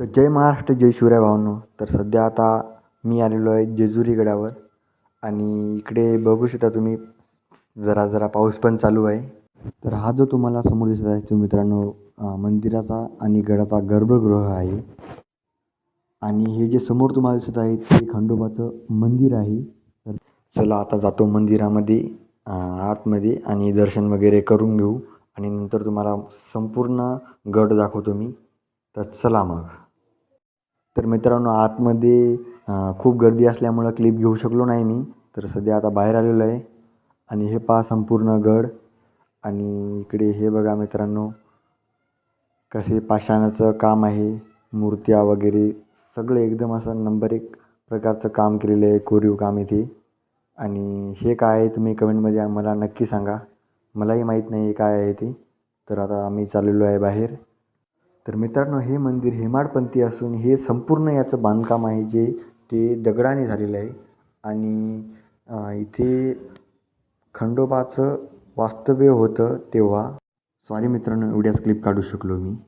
तर जय महाराष्ट्र जय शिवराय भावनो तर सध्या आता मी आलेलो आहे जेजुरी गडावर. आणि इकडे बघू शकता तुम्ही जरा जरा पाऊस पण चालू आहे. तर हा जो तुम्हाला समोर दिसत आहे तो मित्रांनो मंदिराचा आणि गडाचा गर्भगृह आहे. आणि हे जे समोर तुम्हाला दिसत आहे ते खंडोबाचं मंदिर आहे. तर चला आता जातो मंदिरामध्ये आतमध्ये आणि दर्शन वगैरे करून घेऊ. आणि नंतर तुम्हाला संपूर्ण गड दाखवतो मी. तर चला मग. तर मित्रांनो आतमध्ये खूप गर्दी असल्यामुळं क्लिप घेऊ शकलो नाही मी. तर सध्या आता बाहेर आलेलो आहे. आणि हे पहा संपूर्ण गड. आणि इकडे हे बघा मित्रांनो कसे पाषाणाचं काम आहे. मूर्त्या वगैरे सगळे एकदम असं नंबर एक प्रकारचं काम केलेलं आहे कोरीव काम इथे आणि हे काय आहे तुम्ही कमेंटमध्ये मला नक्की सांगा. मलाही माहीत नाही हे काय आहे ते. तर आता आम्ही चाललेलो आहे बाहेर. तर मित्रांनो हे मंदिर हेमाडपंथी असून हे संपूर्ण याचं बांधकाम आहे जे ते दगडाने झालेलं आहे. आणि इथे खंडोबाचं वास्तव्य होतं तेव्हा. सॉरी मित्रांनो एवढ्याच क्लिप काढू शकलो मी.